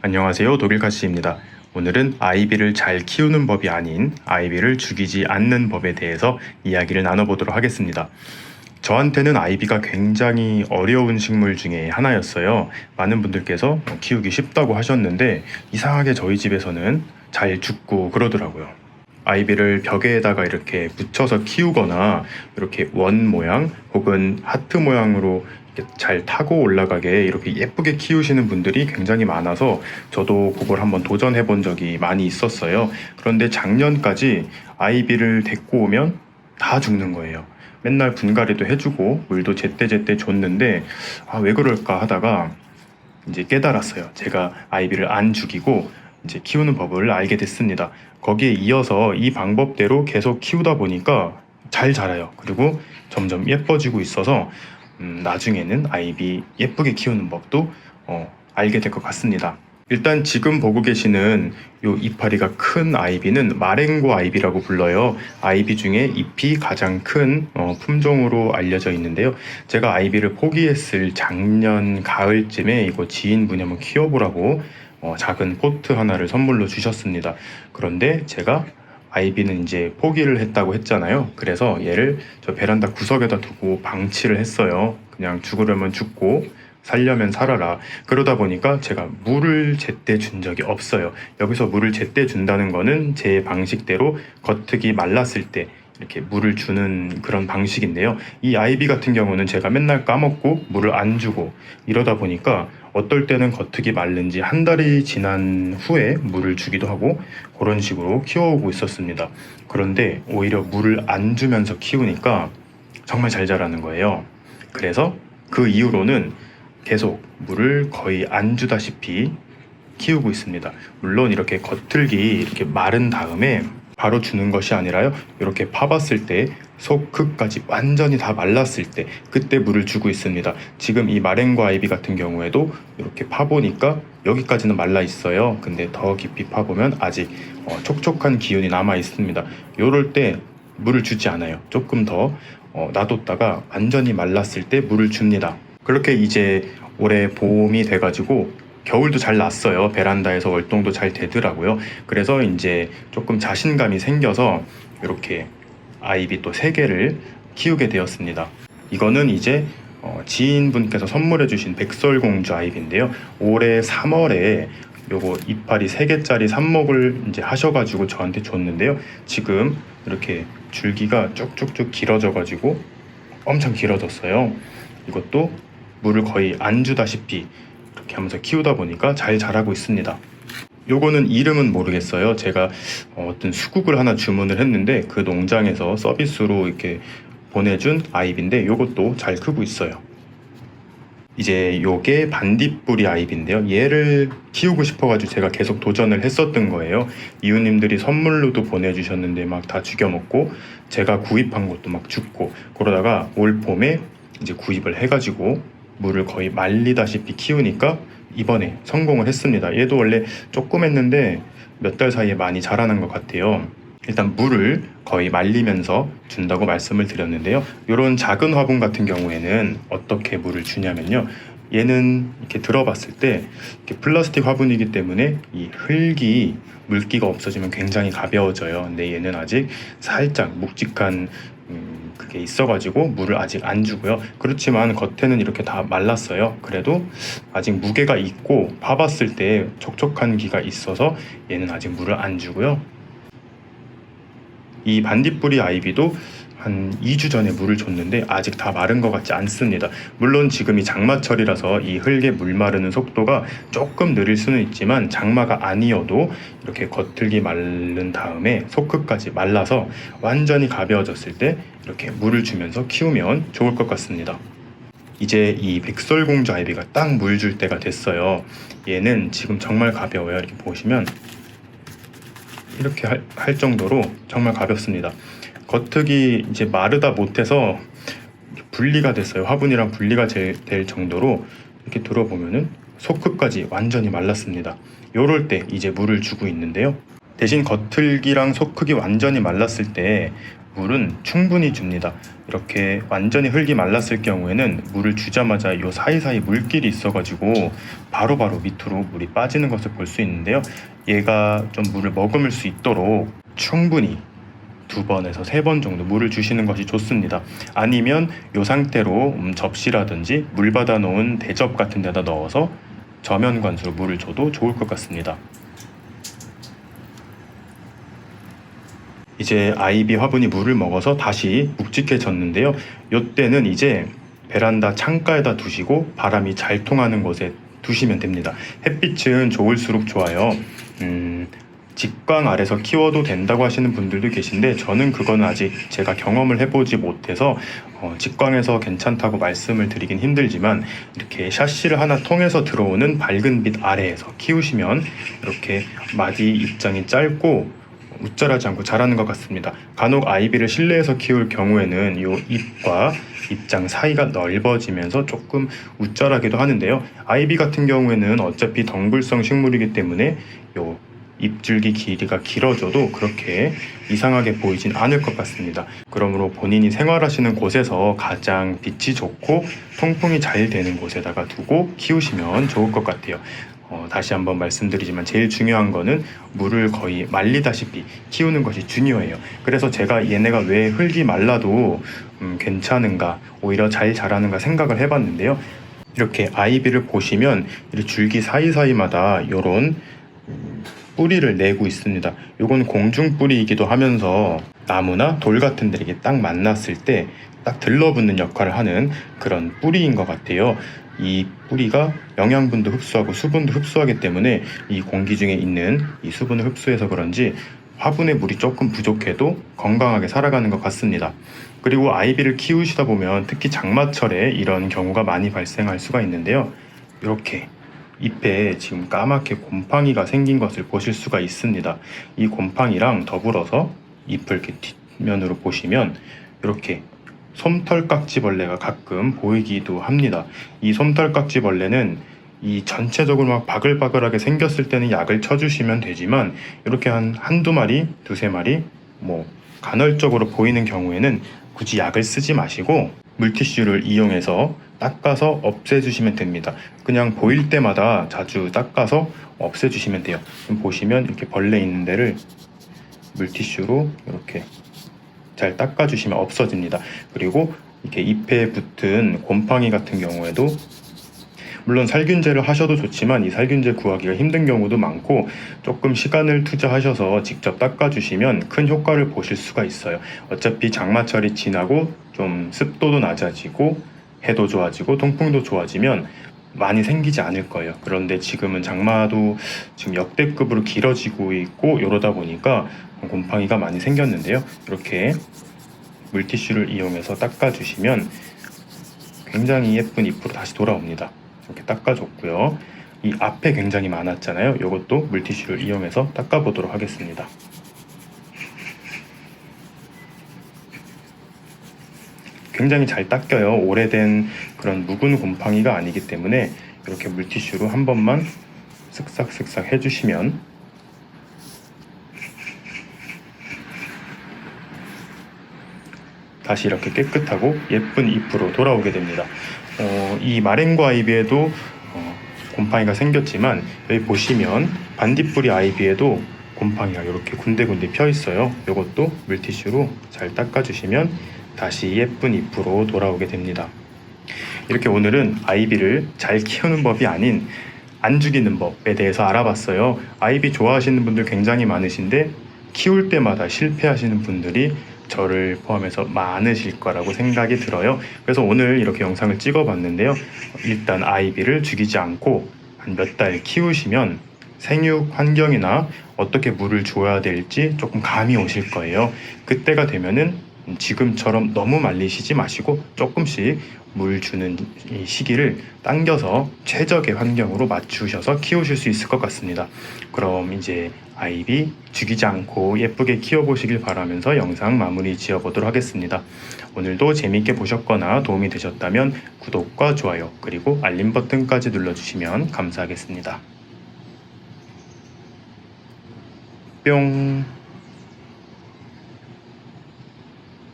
안녕하세요. 독일카씨입니다. 오늘은 아이비를 잘 키우는 법이 아닌 아이비를 죽이지 않는 법에 대해서 이야기를 나눠보도록 하겠습니다. 저한테는 아이비가 굉장히 어려운 식물 중에 하나였어요. 많은 분들께서 뭐 키우기 쉽다고 하셨는데 이상하게 저희 집에서는 잘 죽고 그러더라고요. 아이비를 벽에다가 이렇게 붙여서 키우거나 이렇게 원 모양 혹은 하트 모양으로 잘 타고 올라가게 이렇게 예쁘게 키우시는 분들이 굉장히 많아서 저도 그걸 한번 도전해 본 적이 많이 있었어요. 그런데 작년까지 아이비를 데리고 오면 다 죽는 거예요. 맨날 분갈이도 해주고 물도 제때제때 줬는데 아 왜 그럴까 하다가 이제 깨달았어요. 제가 아이비를 안 죽이고 이제 키우는 법을 알게 됐습니다. 거기에 이어서 이 방법대로 계속 키우다 보니까 잘 자라요. 그리고 점점 예뻐지고 있어서 음, 나중에는 아이비 예쁘게 키우는 법도 어, 알게 될 것 같습니다. 일단 지금 보고 계시는 요 이파리가 큰 아이비는 마랭고 아이비라고 불러요. 아이비 중에 잎이 가장 큰 어, 품종으로 알려져 있는데요. 제가 아이비를 포기했을 작년 가을쯤에 이거 지인분이 한번 키워보라고 어, 작은 포트 하나를 선물로 주셨습니다. 그런데 제가 아이비는 이제 포기를 했다고 했잖아요. 그래서 얘를 저 베란다 구석에다 두고 방치를 했어요. 그냥 죽으려면 죽고 살려면 살아라. 그러다 보니까 제가 물을 제때 준 적이 없어요. 여기서 물을 제때 준다는 거는 제 방식대로 겉흙이 말랐을 때 이렇게 물을 주는 그런 방식인데요. 이 아이비 같은 경우는 제가 맨날 까먹고 물을 안 주고 이러다 보니까 어떨 때는 겉흙이 마른 지 한 달이 지난 후에 물을 주기도 하고 그런 식으로 키워오고 있었습니다. 그런데 오히려 물을 안 주면서 키우니까 정말 잘 자라는 거예요. 그래서 그 이후로는 계속 물을 거의 안 주다시피 키우고 있습니다. 물론 이렇게 겉흙이 이렇게 마른 다음에 바로 주는 것이 아니라요. 이렇게 파봤을 때 속흙까지 완전히 다 말랐을 때 그때 물을 주고 있습니다. 지금 이 마랭과 아이비 같은 경우에도 이렇게 파보니까 여기까지는 말라 있어요. 근데 더 깊이 파보면 아직 어, 촉촉한 기운이 남아 있습니다. 요럴 때 물을 주지 않아요. 조금 더 어, 놔뒀다가 완전히 말랐을 때 물을 줍니다. 그렇게 이제 올해 봄이 돼가지고 겨울도 잘 났어요. 베란다에서 월동도 잘 되더라고요. 그래서 이제 조금 자신감이 생겨서 이렇게 아이비 또세 개를 키우게 되었습니다. 이거는 이제 어, 지인분께서 선물해주신 백설공주 아이비인데요. 올해 3월에 요거 이파리 3개짜리 삽목을 이제 하셔가지고 저한테 줬는데요. 지금 이렇게 줄기가 쭉쭉쭉 길어져가지고 엄청 길어졌어요. 이것도 물을 거의 안 주다시피 이렇게 하면서 키우다 보니까 잘 자라고 있습니다. 요거는 이름은 모르겠어요. 제가 어, 어떤 수국을 하나 주문을 했는데 그 농장에서 서비스로 이렇게 보내준 아이비인데 요것도 잘 크고 있어요. 이제 요게 반딧불이 아이비인데요. 얘를 키우고 싶어가지고 제가 계속 도전을 했었던 거예요. 이웃님들이 선물로도 보내주셨는데 막 다 죽여먹고 제가 구입한 것도 막 죽고 그러다가 올 봄에 이제 구입을 해가지고 물을 거의 말리다시피 키우니까 이번에 성공을 했습니다. 얘도 원래 조금 했는데 몇 달 사이에 많이 자라는 것 같아요. 일단 물을 거의 말리면서 준다고 말씀을 드렸는데요. 이런 작은 화분 같은 경우에는 어떻게 물을 주냐면요. 얘는 이렇게 들어봤을 때 이렇게 플라스틱 화분이기 때문에 이 흙이 물기가 없어지면 굉장히 가벼워져요. 근데 얘는 아직 살짝 묵직한 음, 그게 있어가지고 물을 아직 안 주고요. 그렇지만 겉에는 이렇게 다 말랐어요. 그래도 아직 무게가 있고 파봤을 때 촉촉한 기가 있어서 얘는 아직 물을 안 주고요. 이 반딧불이 아이비도 한 2주 전에 물을 줬는데 아직 다 마른 것 같지 않습니다. 물론 지금이 장마철이라서 이 흙에 물 마르는 속도가 조금 느릴 수는 있지만 장마가 아니어도 이렇게 겉흙이 마른 다음에 속흙까지 말라서 완전히 가벼워졌을 때 이렇게 물을 주면서 키우면 좋을 것 같습니다. 이제 이 백설공주 아이비가 딱 물 줄 때가 됐어요. 얘는 지금 정말 가벼워요. 이렇게 보시면 이렇게 할, 할 정도로 정말 가볍습니다. 겉흙이 이제 마르다 못해서 분리가 됐어요. 화분이랑 분리가 제- 될 정도로 이렇게 들어보면은 속흙까지 완전히 말랐습니다. 요럴 때 이제 물을 주고 있는데요. 대신 겉흙이랑 속흙이 완전히 말랐을 때 물은 충분히 줍니다. 이렇게 완전히 흙이 말랐을 경우에는 물을 주자마자 이 사이사이 물길이 있어가지고 바로 바로 밑으로 물이 빠지는 것을 볼 수 있는데요. 얘가 좀 물을 머금을 수 있도록 충분히 두 번에서 세 번 정도 물을 주시는 것이 좋습니다. 아니면 이 상태로 음, 접시라든지 물 받아 놓은 대접 같은 데다 넣어서 저면 관수로 물을 줘도 좋을 것 같습니다. 이제 아이비 화분이 물을 먹어서 다시 묵직해졌는데요. 이때는 이제 베란다 창가에다 두시고 바람이 잘 통하는 곳에 두시면 됩니다. 햇빛은 좋을수록 좋아요. 음, 직광 아래서 키워도 된다고 하시는 분들도 계신데 저는 그건 아직 제가 경험을 해보지 못해서 어, 직광에서 괜찮다고 말씀을 드리긴 힘들지만 이렇게 샤시를 하나 통해서 들어오는 밝은 빛 아래에서 키우시면 이렇게 마디 입장이 짧고 웃자라지 않고 자라는 것 같습니다. 간혹 아이비를 실내에서 키울 경우에는 이 잎과 잎장 사이가 넓어지면서 조금 웃자라기도 하는데요. 아이비 같은 경우에는 어차피 덩굴성 식물이기 때문에 요 잎줄기 길이가 길어져도 그렇게 이상하게 보이진 않을 것 같습니다. 그러므로 본인이 생활하시는 곳에서 가장 빛이 좋고 통풍이 잘 되는 곳에다가 두고 키우시면 좋을 것 같아요. 어, 다시 한번 말씀드리지만 제일 중요한 거는 물을 거의 말리다시피 키우는 것이 중요해요. 그래서 제가 얘네가 왜 흙이 말라도 음, 괜찮은가, 오히려 잘 자라는가 생각을 해봤는데요. 이렇게 아이비를 보시면 이 줄기 사이사이마다 이런 뿌리를 내고 있습니다. 요건 공중 뿌리이기도 하면서 나무나 돌 같은 데 이렇게 딱 만났을 때 딱 들러붙는 역할을 하는 그런 뿌리인 것 같아요. 이 뿌리가 영양분도 흡수하고 수분도 흡수하기 때문에 이 공기 중에 있는 이 수분을 흡수해서 그런지 화분에 물이 조금 부족해도 건강하게 살아가는 것 같습니다. 그리고 아이비를 키우시다 보면 특히 장마철에 이런 경우가 많이 발생할 수가 있는데요. 이렇게 잎에 지금 까맣게 곰팡이가 생긴 것을 보실 수가 있습니다. 이 곰팡이랑 더불어서 잎을 이렇게 뒷면으로 보시면 이렇게 솜털깍지벌레가 가끔 보이기도 합니다. 이 솜털깍지벌레는 이 전체적으로 막 바글바글하게 생겼을 때는 약을 쳐주시면 되지만 이렇게 한 한두 마리, 두세 마리 뭐 간헐적으로 보이는 경우에는 굳이 약을 쓰지 마시고 물티슈를 이용해서 닦아서 없애주시면 됩니다. 그냥 보일 때마다 자주 닦아서 없애주시면 돼요. 보시면 이렇게 벌레 있는 데를 물티슈로 이렇게 잘 닦아주시면 없어집니다. 그리고 이렇게 잎에 붙은 곰팡이 같은 경우에도 물론 살균제를 하셔도 좋지만 이 살균제 구하기가 힘든 경우도 많고 조금 시간을 투자하셔서 직접 닦아주시면 큰 효과를 보실 수가 있어요. 어차피 장마철이 지나고 좀 습도도 낮아지고 해도 좋아지고 통풍도 좋아지면 많이 생기지 않을 거예요. 그런데 지금은 장마도 지금 역대급으로 길어지고 있고 이러다 보니까 곰팡이가 많이 생겼는데요. 이렇게 물티슈를 이용해서 닦아주시면 굉장히 예쁜 잎으로 다시 돌아옵니다. 이렇게 닦아줬고요. 이 앞에 굉장히 많았잖아요. 이것도 물티슈를 이용해서 닦아보도록 하겠습니다. 굉장히 잘 닦여요. 오래된 그런 묵은 곰팡이가 아니기 때문에 이렇게 물티슈로 한 번만 쓱싹쓱싹 해주시면 다시 이렇게 깨끗하고 예쁜 잎으로 돌아오게 됩니다. 어, 이 마랭과 아이비에도 어, 곰팡이가 생겼지만 여기 보시면 반딧불이 아이비에도 곰팡이가 이렇게 군데군데 펴 있어요. 이것도 물티슈로 잘 닦아주시면 다시 예쁜 잎으로 돌아오게 됩니다. 이렇게 오늘은 아이비를 잘 키우는 법이 아닌 안 죽이는 법에 대해서 알아봤어요. 아이비 좋아하시는 분들 굉장히 많으신데 키울 때마다 실패하시는 분들이 저를 포함해서 많으실 거라고 생각이 들어요. 그래서 오늘 이렇게 영상을 찍어 봤는데요. 일단 아이비를 죽이지 않고 한 몇 달 키우시면 생육 환경이나 어떻게 물을 줘야 될지 조금 감이 오실 거예요. 그때가 되면은 지금처럼 너무 말리시지 마시고 조금씩 물 주는 이 시기를 당겨서 최적의 환경으로 맞추셔서 키우실 수 있을 것 같습니다. 그럼 이제 아이비 죽이지 않고 예쁘게 키워보시길 바라면서 영상 마무리 지어보도록 하겠습니다. 오늘도 재미있게 보셨거나 도움이 되셨다면 구독과 좋아요 그리고 알림 버튼까지 눌러주시면 감사하겠습니다. 뿅